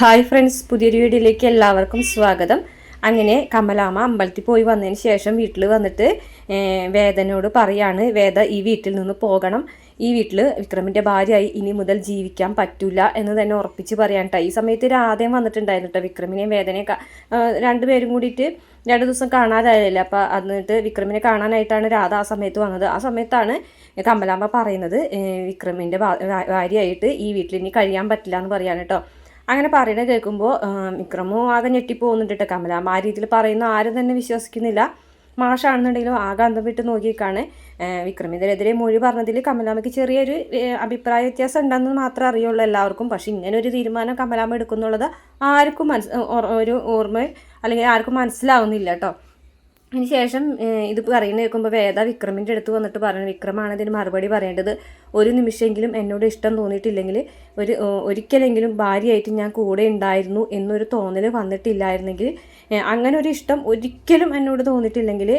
Hi friends പുതിയൊരു വീഡിയോയിലേക്ക് എല്ലാവർക്കും സ്വാഗതം. അങ്ങനെ കമലാമ്മ അമ്പലത്തിൽ പോയി വന്നതിന് ശേഷം വീട്ടിൽ വന്നിട്ട് വേദനയോട് പറയാണ് വേദ ഈ വീട്ടിൽ നിന്ന് പോകണം. ഈ വീട്ടിൽ വിക്രമിന്റെ ഭാര്യയായി ഇനി മുതൽ ജീവിക്കാൻ പറ്റില്ല എന്ന് തന്നെ ഉറപ്പിച്ച് പറയാൻ കേട്ടോ ഈ സമയത്ത് രാധയും വന്നിട്ടുണ്ടായിരുന്നു കേട്ടോ വിക്രമിനെയും വേദനയും രണ്ടുപേരും കൂടിയിട്ട് രണ്ട് ദിവസം കാണാതായില്ല? അപ്പോൾ എന്നിട്ട് വിക്രമിനെ കാണാനായിട്ടാണ് രാധ ആ സമയത്ത് വന്നത്. ആ സമയത്താണ് കമലാമ്മ പറയുന്നത് വിക്രമിന്റെ ഭാര്യയായിട്ട് ഈ വീട്ടിൽ ഇനി കഴിയാൻ പറ്റില്ല എന്ന് പറയാണ് കേട്ടോ അങ്ങനെ പറയുന്നത് കേൾക്കുമ്പോൾ വിക്രമോ ആകെ ഞെട്ടിപ്പോകുന്നുണ്ട് കേട്ടോ കമല. ആ രീതിയിൽ പറയുന്ന ആരും തന്നെ വിശ്വസിക്കുന്നില്ല. മാഷാണെന്നുണ്ടെങ്കിലും ആകെ അന്തം വിട്ട് നോക്കിയേക്കാണ്. വിക്രമിതരെതിരെ മൊഴി പറഞ്ഞതിൽ കമലാമ്മയ്ക്ക് ചെറിയൊരു അഭിപ്രായ വ്യത്യാസം ഉണ്ടെന്ന് മാത്രമേ അറിയുള്ളൂ എല്ലാവർക്കും. പക്ഷേ ഇങ്ങനെ ഒരു തീരുമാനം കമലാമ്മ എടുക്കുന്നുള്ളത് ആർക്കും മനസ് ഒരു ഓർമ്മ അല്ലെങ്കിൽ ആർക്കും മനസ്സിലാവുന്നില്ല കേട്ടോ. അതിന് ശേഷം ഇത് പറയുന്നത് കേൾക്കുമ്പോൾ വേദ വിക്രമിന്റെ അടുത്ത് വന്നിട്ട് പറഞ്ഞു വിക്രമാണ് ഇതിന് മറുപടി പറയേണ്ടത്. ഒരു നിമിഷമെങ്കിലും എന്നോട് ഇഷ്ടം തോന്നിയിട്ടില്ലെങ്കിൽ ഒരു ഒരിക്കലെങ്കിലും ഭാര്യയായിട്ട് ഞാൻ കൂടെ ഉണ്ടായിരുന്നു എന്നൊരു തോന്നൽ വന്നിട്ടില്ലായിരുന്നെങ്കിൽ അങ്ങനെ ഒരു ഇഷ്ടം ഒരിക്കലും എന്നോട് തോന്നിയിട്ടില്ലെങ്കിൽ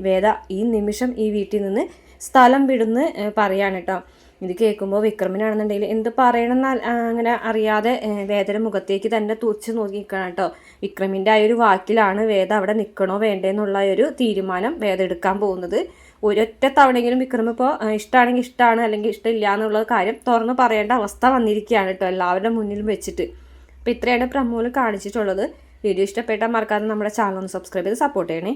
വേദ ഈ നിമിഷം ഈ വീട്ടിൽ നിന്ന് സ്ഥലം വിടുന്ന് പറയാണ് കേട്ടോ ഇത് കേൾക്കുമ്പോൾ വിക്രമിനാണെന്നുണ്ടെങ്കിൽ എന്ത് പറയണമെന്ന് അങ്ങനെ അറിയാതെ വേദന മുഖത്തേക്ക് തന്നെ തുറച്ച് നോക്കി നിൽക്കണം കേട്ടോ. വിക്രമിന്റെ ആ ഒരു വാക്കിലാണ് വേദ അവിടെ നിൽക്കണോ വേണ്ടേന്നുള്ള ഒരു തീരുമാനം വേദ എടുക്കാൻ പോകുന്നത്. ഒരൊറ്റ തവണയെങ്കിലും വിക്രം ഇപ്പോൾ ഇഷ്ടമാണെങ്കിൽ ഇഷ്ടമാണ് അല്ലെങ്കിൽ ഇഷ്ടമില്ല എന്നുള്ള കാര്യം തുറന്ന് പറയേണ്ട അവസ്ഥ വന്നിരിക്കുകയാണ് കേട്ടോ എല്ലാവരുടെ മുന്നിലും വെച്ചിട്ട്. അപ്പോൾ ഇത്രയാണ് പ്രമോൽ കാണിച്ചിട്ടുള്ളത്. വീഡിയോ ഇഷ്ടപ്പെട്ടാൽ മറക്കാതെ നമ്മുടെ ചാനൽ ഒന്ന് സബ്സ്ക്രൈബ് ചെയ്ത് സപ്പോർട്ട് ചെയ്യണേ.